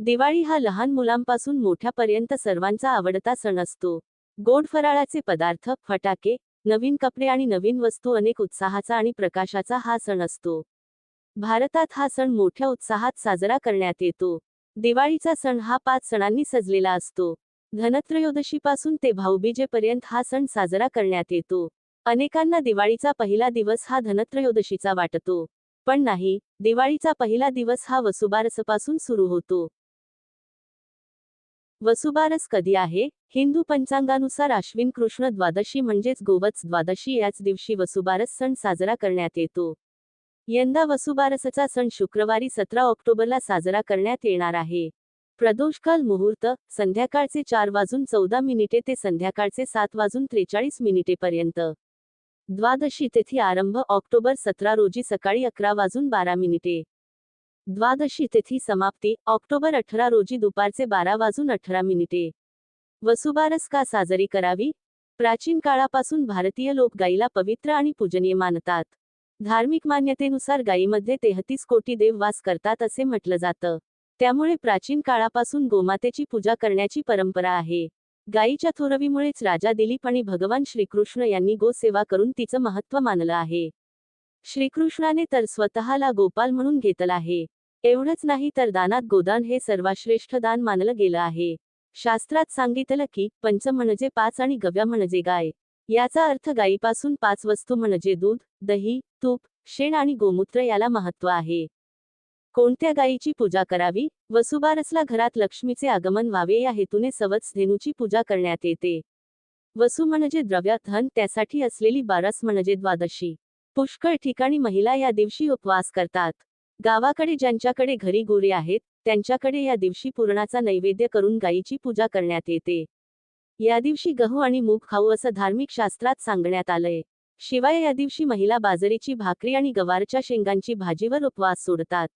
दिवाळी हा लहान मुलांपासून मोठ्यापर्यंत सर्वांचा आवडता सण असतो. गोड फराळाचे पदार्थ फटाके नवीन कपडे आणि नवीन वस्तू अनेक उत्साहाचा आणि प्रकाशाचा हा सण असतो. भारतात हा सण मोठ्या उत्साहात साजरा करण्यात येतो. दिवाळीचा सण हा पाच सणांनी सजलेला असतो. धनत्रयोदशीपासून ते भाऊबीजेपर्यंत हा सण साजरा करण्यात येतो. अनेकांना दिवाळीचा पहिला दिवस हा धनत्रयोदशीचा वाटतो. पण नाही दिवाळीचा पहिला दिवस हा वसुबारसपासून सुरू होतो. वसुबारस कधी आहे? हिंदू पंचांगानुसार अश्विन कृष्ण द्वादशी म्हणजेच गोवत्स द्वादशी याच दिवशी वसुबारस सण साजरा करण्यात येतो. यंदा वसुबारसचा सण शुक्रवारी सतरा ऑक्टोबरला साजरा करण्यात येणार आहे. प्रदोषकाल मुहूर्त संध्याकाळचे चार वाजून चौदा मिनिटे ते संध्याकाळचे सात वाजून त्रेचाळीस मिनिटेपर्यंत द्वादशी तेथी आरंभ ऑक्टोबर सतरा रोजी सकाळी अकरा वाजून बारा मिनिटे. द्वादशी तिथी समाप्ती ऑक्टोबर अठरा रोजी दुपारचे बारा वाजून अठरा मिनिटे. वसुबारस का साजरी करावी? प्राचीन काळापासून भारतीय लोक गायीला पवित्र आणि पूजनीय मानतात. धार्मिक मान्यतेनुसार गायीमध्ये तेहतीस कोटी देव वास करतात असे म्हटलं जातं. त्यामुळे प्राचीन काळापासून गोमातेची पूजा करण्याची परंपरा आहे. गायीच्या थोरवीमुळेच राजा दिलीप आणि भगवान श्रीकृष्ण यांनी गोसेवा करून तिचं महत्त्व मानलं आहे. श्रीकृष्णाने तर स्वतःला गोपाल म्हणून घेतलं आहे. एवढंच नाही तर दानात गोदान हे सर्वाश्रेष्ठ दान मानलं गेलं आहे. शास्त्रात सांगितलं की पंच म्हणजे पाच आणि गव्या म्हणजे गाय. याचा अर्थ गायीपासून पाच वस्तू म्हणजे दूध दही तूप शेण आणि गोमूत्र याला महत्त्व आहे. कोणत्या गायीची पूजा करावी? वसुबारसला घरात लक्ष्मीचे आगमन व्हावे या हेतूने सवत्स धेनूची पूजा करण्यात येते. वसु म्हणजे द्रव्य धन त्यासाठी असलेली बारस म्हणजे द्वादशी. पुष्कळ ठिकाणी महिला या दिवशी उपवास करतात. गावाकडे ज्यांच्याकडे घरी गोरे आहेत त्यांच्याकडे या दिवशी पूर्णाचा नैवेद्य करून गायीची पूजा करण्यात येते. या दिवशी गहू आणि मूग खाऊ असं धार्मिक शास्त्रात सांगण्यात आलंय. शिवाय या दिवशी महिला बाजरीची भाकरी आणि गवारच्या शेंगांची भाजीवर उपवास सोडतात.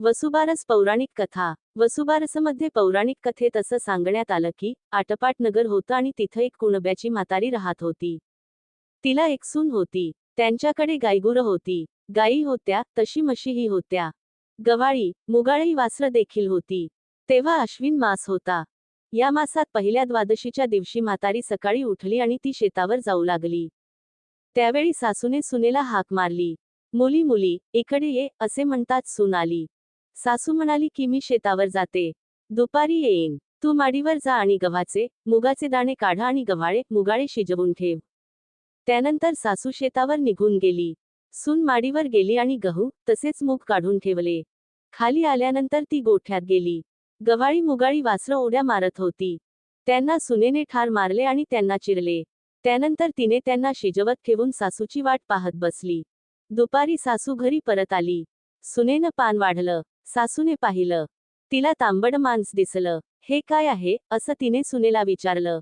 वसुबारस पौराणिक कथा. वसुबारसमध्ये पौराणिक कथेत असं सांगण्यात आलं की आटपाट नगर होतं आणि तिथं एक कुणब्याची म्हातारी राहत होती. तिला एक सून होती. त्यांच्याकडे गायगुरं होती. गायी होत्या तशी म्हशीही होत्या. गवाळी मुगाळी वासरं देखील होती. तेव्हा अश्विन मास होता. या मासात पहिल्या द्वादशीच्या दिवशी म्हातारी सकाळी उठली आणि ती शेतावर जाऊ लागली. त्यावेळी सासूने सुनेला हाक मारली. मुली मुली इकडे ये असे म्हणतात सून आली. सासू म्हणाली की मी शेतावर जाते. दुपारी येईन. तू माडीवर जा आणि गव्हाचे मुगाचे दाणे काढा आणि गव्हाळे मुगाळे शिजवून ठेव. त्यानंतर सासू शेतावर निघून गेली. सून माडीवर गेली आणि गहू तसेच मूग काढून ठेवले. खाली आल्यानंतर ती गोठ्यात गेली. गवाळी मुगाळी वासरं ओढ्या मारत होती. त्यांना सुनेने ठार मारले आणि त्यांना चिरले. त्यानंतर तिने त्यांना शिजवत ठेवून सासूची वाट पाहत बसली. दुपारी सासू घरी परत आली. सुनेनं पान वाढलं. सासूने पाहिलं. तिला तांबड मांस दिसलं. हे काय आहे? असं तिने सुनेला विचारलं.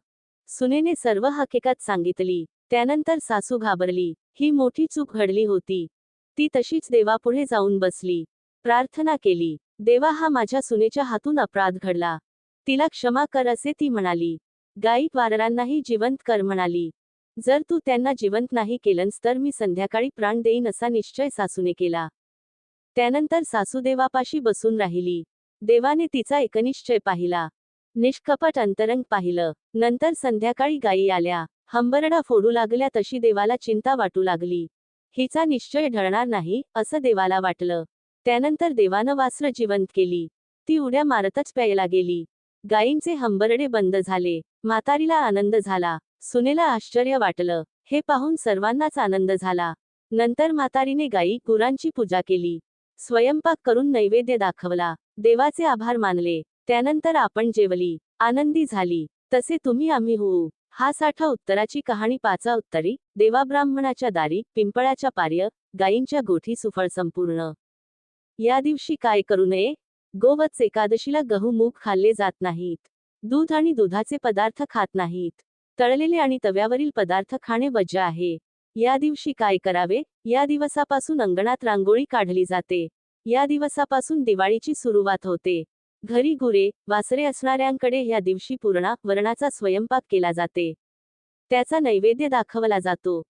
सुनेने सर्व हकीकत सांगितली. त्यानंतर सासू घाबरली. ही मोठी चूक घडली होती. ती तशीच देवापुढे जाऊन बसली. प्रार्थना केली. देवा हा माझ्या सुनेच्या हातून अपराध घडला. तिला क्षमा कर असे ती म्हणाली. गायी वाररांनाही जिवंत कर म्हणाली. जर तू त्यांना जिवंत नाही केलंस तर मी संध्याकाळी प्राण देईन असा निश्चय सासूने केला. त्यानंतर सासू देवापाशी बसून राहिली. देवाने तिचा एकनिश्चय पाहिला. निष्कपट अंतरंग पाहिलं. नंतर संध्याकाळी गायी आल्या. हंबरडा फोडू लागल्या तशी देवाला चिंता वाटू लागली. हिचा निश्चय ढळणार नाही असं देवाला वाटलं. त्यानंतर देवानं वासरं जिवंत केली. ती उड्या मारतच प्यायला गेली. गायींचे हंबरडे बंद झाले. म्हातारीला आनंद झाला. सुनेला आश्चर्य वाटलं. हे पाहून सर्वांनाच आनंद झाला. नंतर म्हातारीने गायी गुरांची पूजा केली. स्वयंपाक करून नैवेद्य दाखवला. देवाचे आभार मानले. त्यानंतर आपण जेवली. आनंदी झाली. तसे तुम्ही आम्ही होऊ. हा साठा उत्तराची कहाणी पाचा उत्तरी देवाब्राह्मणाच्या दारी पिंपळाच्या पार्य गायींच्या गोठी सुफळ संपूर्ण. या दिवशी काय करू नये? गोवत्स एकादशीला गहू मूग खाल्ले जात नाहीत. दूध आणि दुधाचे पदार्थ खात नाहीत. तळलेले आणि तव्यावरील पदार्थ खाणे वज्ज आहे. या दिवशी काय करावे? या दिवसापासून अंगणात रांगोळी काढली जाते. या दिवसापासून दिवाळीची सुरुवात होते. घरी गुरे वासरे असणाऱ्यांकडे या दिवशी पूर्णा वरणाचा स्वयंपाक केला जाते. त्याचा नैवेद्य दाखवला जातो.